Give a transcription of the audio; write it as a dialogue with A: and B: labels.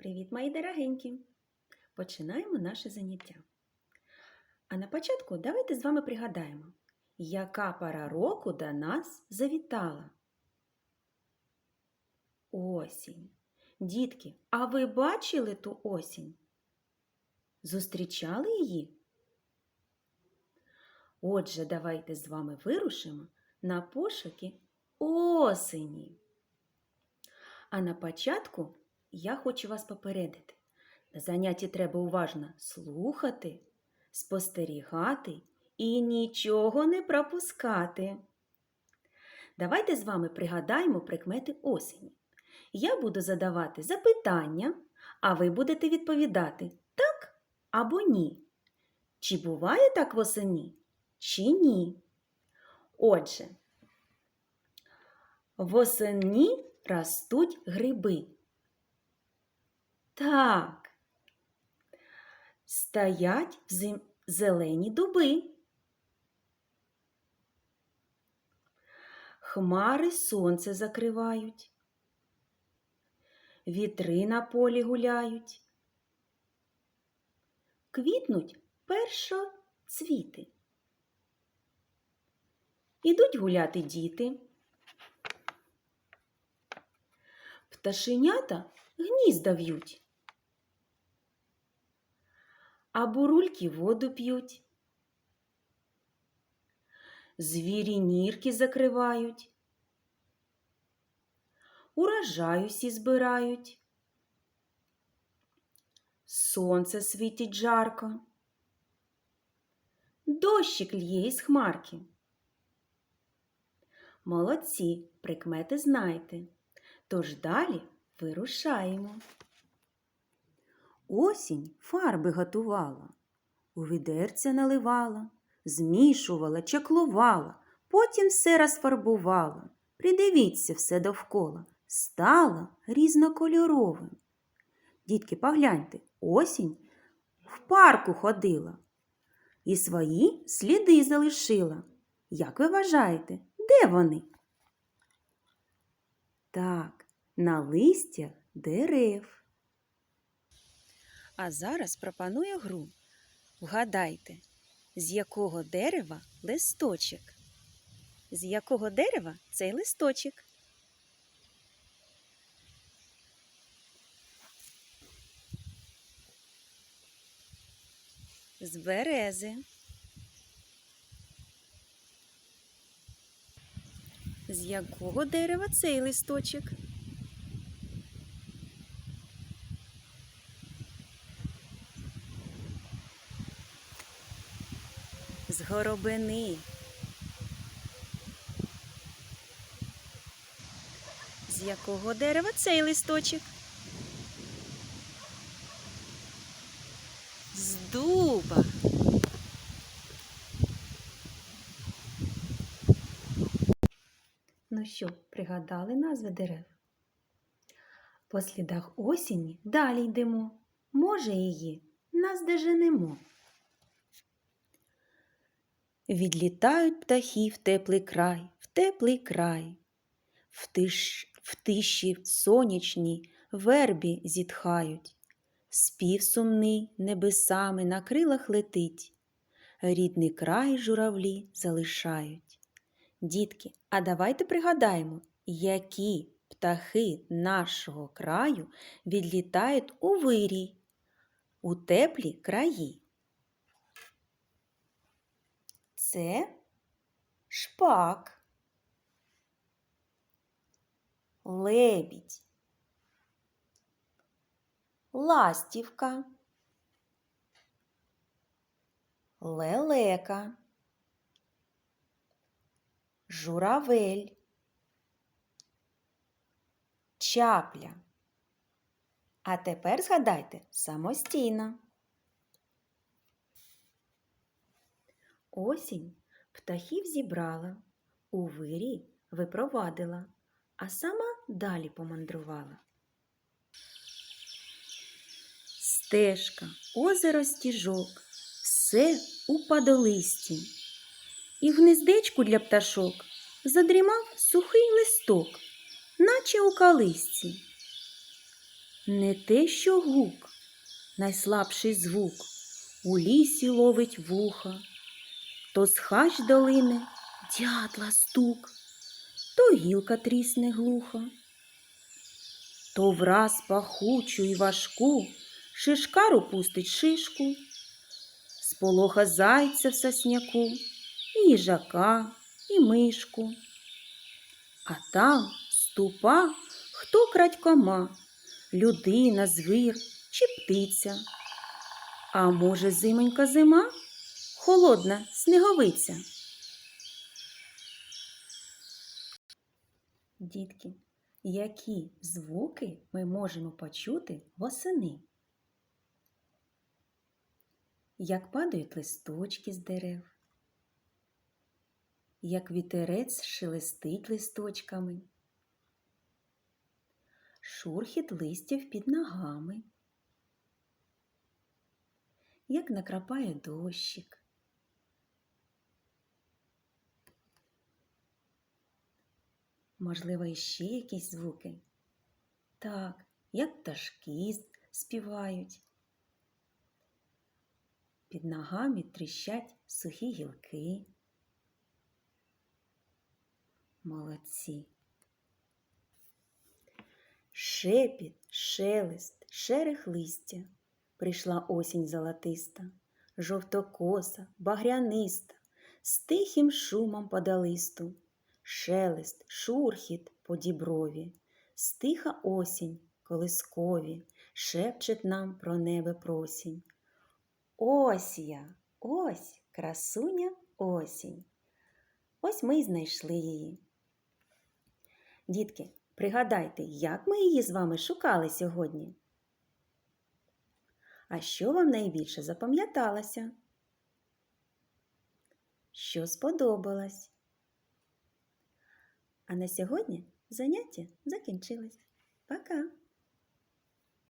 A: Привіт, мої дорогенькі! Починаємо наше заняття. А на початку давайте з вами пригадаємо, яка пора року до нас завітала. Осінь. Дітки, а ви бачили ту осінь? Зустрічали її? Отже, давайте з вами вирушимо на пошуки осені. А на початку я хочу вас попередити. На занятті треба уважно слухати, спостерігати і нічого не пропускати. Давайте з вами пригадаємо прикмети осені. Я буду задавати запитання, а ви будете відповідати так або ні. Чи буває так восени, чи ні? Отже, восени ростуть гриби. Так. Стоять в зелені дуби. Хмари сонце закривають. Вітри на полі гуляють. Квітнуть першоцвіти. Ідуть гуляти діти. Пташенята гнізда в'ють. А бурульки воду п'ють. Звірі нірки закривають. Урожай усі збирають. Сонце світить жарко. Дощик лє із хмарки. Молодці, прикмети знаєте. Тож далі вирушаємо. Осінь фарби готувала, у відерця наливала, змішувала, чаклувала, потім все розфарбувала. Придивіться все довкола, стала різнокольоровим. Дітки, погляньте, осінь в парку ходила і свої сліди залишила. Як ви вважаєте, де вони? Так, на листях дерев. А зараз пропоную гру. Вгадайте, з якого дерева листочок? З якого дерева цей листочок? З берези. З якого дерева цей листочок? Горобини. З якого дерева цей листочок? З дуба. Ну що, пригадали назви дерев? По слідах осені далі йдемо. Може, її нас доженемо. Відлітають птахи в теплий край, в теплий край, в, тиш, в тиші сонячній вербі зітхають. Спів сумний небесами на крилах летить, рідний край журавлі залишають. Дітки, а давайте пригадаємо, які птахи нашого краю відлітають у вирій, у теплі краї. Це шпак, лебідь, ластівка, лелека. Журавель, чапля. А тепер згадайте самостійно. Осінь птахів зібрала, у вирі випровадила, а сама далі помандрувала. Стежка, озеро стіжок, все у падолисті. І в гнездечку для пташок задрімав сухий листок, наче у калисці. Не те, що гук, найслабший звук, у лісі ловить вуха, то з хач долини дятла стук, то гілка трісне глухо, то враз пахучу й важку шишкару пустить шишку, сполоха зайця в сосняку, і їжака, і мишку. А там ступа, хто крадькома, людина, звір чи птиця. А може, зименька зима, холодна сніговиця. Дітки, які звуки ми можемо почути восени? Як падають листочки з дерев, як вітерець шелестить листочками, шурхіт листів під ногами, як накрапає дощик. Можливо, іще якісь звуки? Так, як пташки співають. Під ногами тріщать сухі гілки. Молодці. Шепіт, шелест, шерех листя. Прийшла осінь золотиста, жовтокоса, багряниста, з тихим шумом подалисту. Шелест, шурхіт по діброві, стиха осінь колискові, шепчет нам про небе просінь. Ось я, ось красуня осінь. Ось ми й знайшли її. Дітки, пригадайте, як ми її з вами шукали сьогодні? А що вам найбільше запам'яталося? Що сподобалось? А на сьогодні заняття закінчилось. Пока!